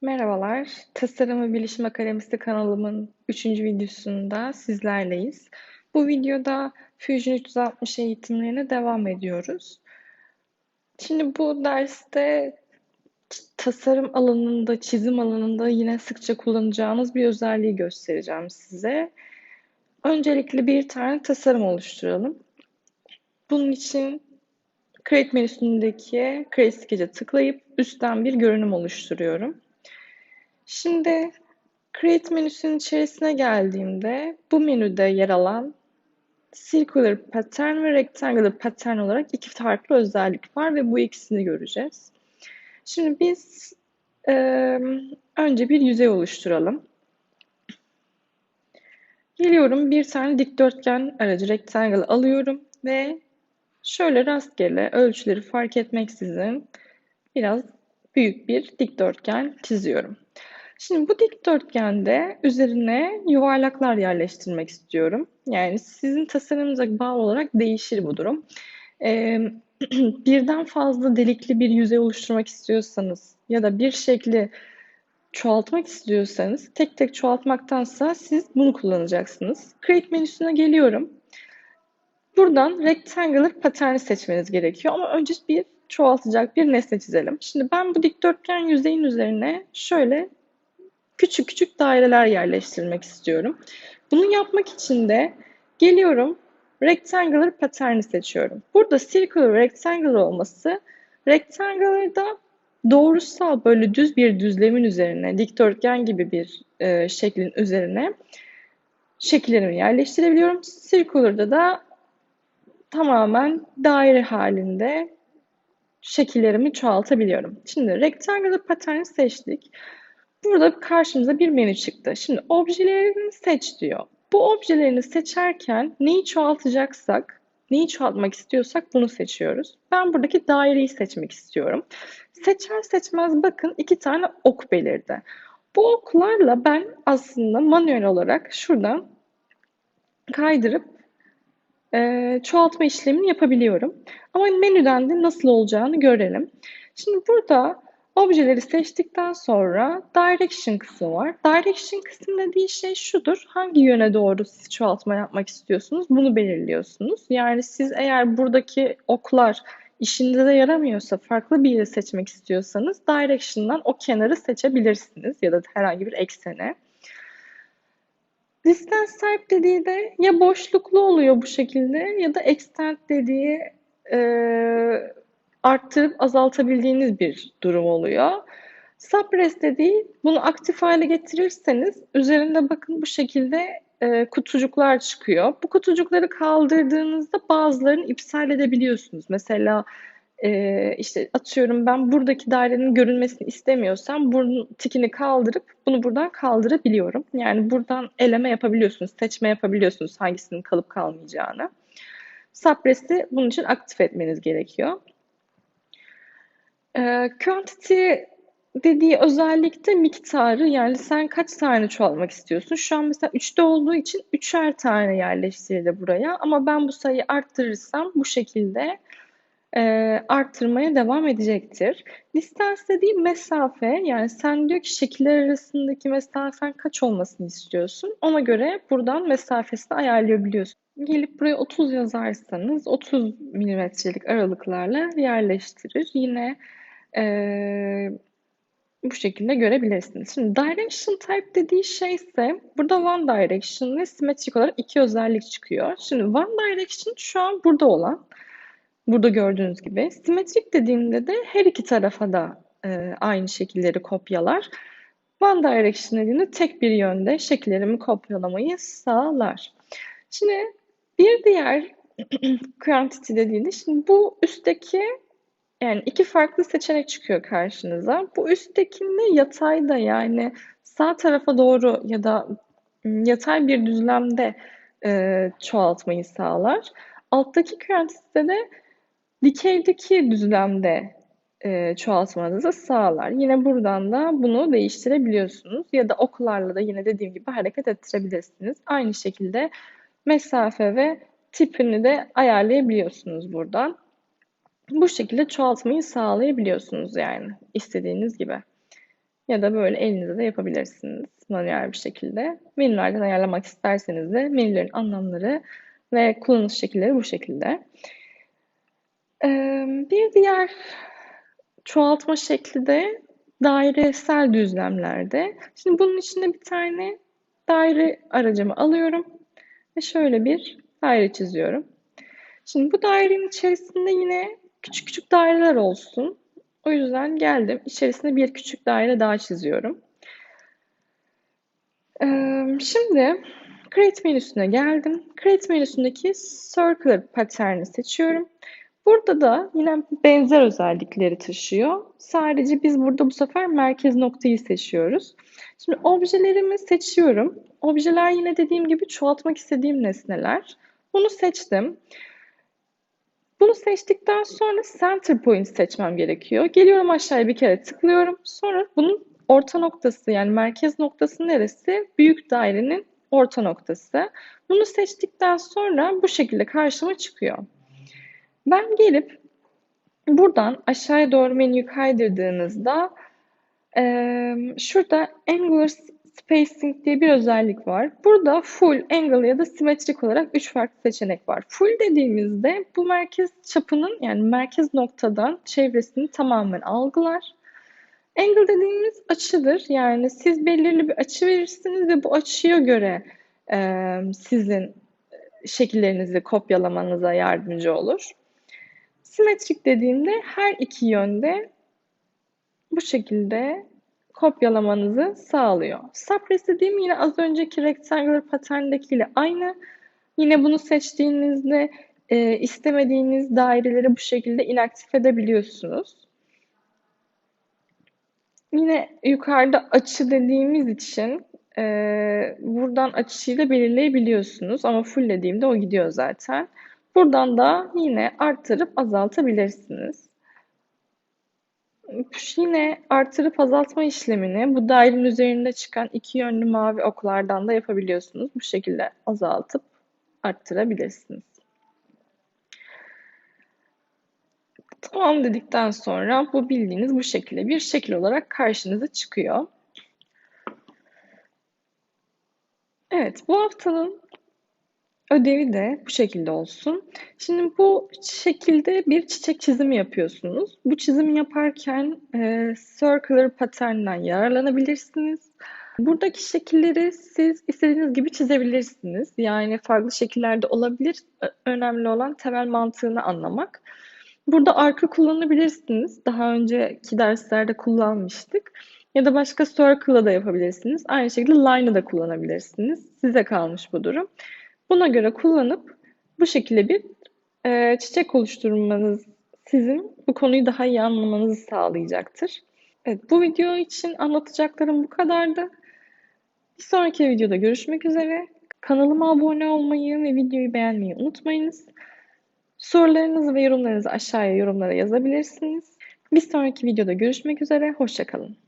Merhabalar, Tasarım ve Bilişim Akademisi kanalımın 3. videosunda sizlerleyiz. Bu videoda Fusion 360 eğitimlerine devam ediyoruz. Şimdi bu derste tasarım alanında, çizim alanında yine sıkça kullanacağınız bir özelliği göstereceğim size. Öncelikle bir tane tasarım oluşturalım. Bunun için Create menüsündeki Create Sketch'e tıklayıp üstten bir görünüm oluşturuyorum. Şimdi Create menüsünün içerisine geldiğimde bu menüde yer alan Circular Pattern ve Rectangular Pattern olarak iki farklı özellik var ve bu ikisini göreceğiz. Şimdi biz e, önce bir yüzey oluşturalım. Geliyorum bir tane dikdörtgen aracı rectangle alıyorum ve şöyle rastgele ölçüleri fark etmeksizin biraz büyük bir dikdörtgen çiziyorum. Şimdi bu dikdörtgende üzerine yuvarlaklar yerleştirmek istiyorum. Yani sizin tasarımınıza bağlı olarak değişir bu durum. Ee, birden fazla delikli bir yüzey oluşturmak istiyorsanız ya da bir şekli çoğaltmak istiyorsanız tek tek çoğaltmaktansa siz bunu kullanacaksınız. Create menüsüne geliyorum. Buradan rectangular paterni seçmeniz gerekiyor ama önce bir çoğaltacak bir nesne çizelim. Şimdi ben bu dikdörtgen yüzeyin üzerine şöyle küçük küçük daireler yerleştirmek istiyorum. Bunu yapmak için de geliyorum rectangular paterni seçiyorum. Burada circular rectangular olması rectangular'da doğrusal böyle düz bir düzlemin üzerine dikdörtgen gibi bir e, şeklin üzerine şekillerimi yerleştirebiliyorum. Circular'da da tamamen daire halinde şekillerimi çoğaltabiliyorum. Şimdi rectangular paterni seçtik. Burada karşımıza bir menü çıktı. Şimdi objelerini seç diyor. Bu objelerini seçerken neyi çoğaltacaksak, neyi çoğaltmak istiyorsak bunu seçiyoruz. Ben buradaki daireyi seçmek istiyorum. Seçer seçmez bakın iki tane ok belirdi. Bu oklarla ben aslında manuel olarak şuradan kaydırıp e, çoğaltma işlemini yapabiliyorum. Ama menüden de nasıl olacağını görelim. Şimdi burada Objeleri seçtikten sonra Direction kısmı var. Direction kısmı dediği şey şudur. Hangi yöne doğru siz çoğaltma yapmak istiyorsunuz? Bunu belirliyorsunuz. Yani siz eğer buradaki oklar işinize de yaramıyorsa farklı bir yeri seçmek istiyorsanız Direction'dan o kenarı seçebilirsiniz ya da herhangi bir eksene. Distance type dediği de ya boşluklu oluyor bu şekilde ya da extend dediği e, arttırıp azaltabildiğiniz bir durum oluyor. Subpress dediği bunu aktif hale getirirseniz üzerinde bakın bu şekilde e, kutucuklar çıkıyor. Bu kutucukları kaldırdığınızda bazılarını iptal edebiliyorsunuz. Mesela e, işte atıyorum ben buradaki dairenin görünmesini istemiyorsam bunun tikini kaldırıp bunu buradan kaldırabiliyorum. Yani buradan eleme yapabiliyorsunuz, seçme yapabiliyorsunuz hangisinin kalıp kalmayacağını. Subpress'i bunun için aktif etmeniz gerekiyor. Eee, quantity dediği özellikte miktarı yani sen kaç tane çoğaltmak istiyorsun? Şu an mesela 3'te olduğu için 3'er tane yerleştirildi buraya ama ben bu sayıyı arttırırsam bu şekilde e, arttırmaya devam edecektir. Distance dediği mesafe yani sen diyor ki şekiller arasındaki mesafen kaç olmasını istiyorsun. Ona göre buradan mesafesini ayarlayabiliyorsun. Gelip buraya 30 yazarsanız 30 milimetrelik aralıklarla yerleştirir. Yine ee, bu şekilde görebilirsiniz. Şimdi direction type dediği şey ise burada one direction ve simetrik olarak iki özellik çıkıyor. Şimdi one direction şu an burada olan, burada gördüğünüz gibi. Simetrik dediğimde de her iki tarafa da e, aynı şekilleri kopyalar. One direction dediğimde tek bir yönde şekillerimi kopyalamayı sağlar. Şimdi bir diğer quantity dediğinde şimdi bu üstteki yani iki farklı seçenek çıkıyor karşınıza. Bu üsttekinde yatayda yani sağ tarafa doğru ya da yatay bir düzlemde e, çoğaltmayı sağlar. Alttaki kürentisinde de dikeydeki düzlemde e, çoğaltmanızı sağlar. Yine buradan da bunu değiştirebiliyorsunuz ya da oklarla da yine dediğim gibi hareket ettirebilirsiniz. Aynı şekilde mesafe ve tipini de ayarlayabiliyorsunuz buradan. Bu şekilde çoğaltmayı sağlayabiliyorsunuz yani istediğiniz gibi. Ya da böyle elinizde de yapabilirsiniz manuel bir şekilde. Menülerden ayarlamak isterseniz de menülerin anlamları ve kullanış şekilleri bu şekilde. Bir diğer çoğaltma şekli de dairesel düzlemlerde. Şimdi bunun içinde bir tane daire aracımı alıyorum ve şöyle bir daire çiziyorum. Şimdi bu dairenin içerisinde yine küçük küçük daireler olsun. O yüzden geldim. İçerisinde bir küçük daire daha çiziyorum. Şimdi Create menüsüne geldim. Create menüsündeki Circular patterni seçiyorum. Burada da yine benzer özellikleri taşıyor. Sadece biz burada bu sefer merkez noktayı seçiyoruz. Şimdi objelerimi seçiyorum. Objeler yine dediğim gibi çoğaltmak istediğim nesneler. Bunu seçtim. Bunu seçtikten sonra center point seçmem gerekiyor. Geliyorum aşağıya bir kere tıklıyorum. Sonra bunun orta noktası yani merkez noktası neresi? Büyük dairenin orta noktası. Bunu seçtikten sonra bu şekilde karşıma çıkıyor. Ben gelip buradan aşağıya doğru menüyü kaydırdığınızda e, şurada Angular Spacing diye bir özellik var. Burada full, angle ya da simetrik olarak üç farklı seçenek var. Full dediğimizde bu merkez çapının yani merkez noktadan çevresini tamamen algılar. Angle dediğimiz açıdır. Yani siz belirli bir açı verirsiniz ve bu açıya göre e, sizin şekillerinizi kopyalamanıza yardımcı olur. Simetrik dediğimde her iki yönde bu şekilde kopyalamanızı sağlıyor. Suppress dediğim yine az önceki rectangular paterndekiyle aynı. Yine bunu seçtiğinizde e, istemediğiniz daireleri bu şekilde inaktif edebiliyorsunuz. Yine yukarıda açı dediğimiz için e, buradan açıyı da belirleyebiliyorsunuz. Ama full dediğimde o gidiyor zaten. Buradan da yine arttırıp azaltabilirsiniz. Yine artırıp azaltma işlemini bu dairenin üzerinde çıkan iki yönlü mavi oklardan da yapabiliyorsunuz. Bu şekilde azaltıp arttırabilirsiniz. Tamam dedikten sonra bu bildiğiniz bu şekilde bir şekil olarak karşınıza çıkıyor. Evet, bu haftanın ödevi de bu şekilde olsun. Şimdi bu şekilde bir çiçek çizimi yapıyorsunuz. Bu çizimi yaparken e, circular pattern'den yararlanabilirsiniz. Buradaki şekilleri siz istediğiniz gibi çizebilirsiniz. Yani farklı şekillerde olabilir. Önemli olan temel mantığını anlamak. Burada arka kullanabilirsiniz. Daha önceki derslerde kullanmıştık. Ya da başka circle'la da yapabilirsiniz. Aynı şekilde line'ı da kullanabilirsiniz. Size kalmış bu durum. Buna göre kullanıp bu şekilde bir e, çiçek oluşturmanız sizin bu konuyu daha iyi anlamanızı sağlayacaktır. Evet, bu video için anlatacaklarım bu kadardı. Bir sonraki videoda görüşmek üzere. Kanalıma abone olmayı ve videoyu beğenmeyi unutmayınız. Sorularınızı ve yorumlarınızı aşağıya yorumlara yazabilirsiniz. Bir sonraki videoda görüşmek üzere. Hoşçakalın.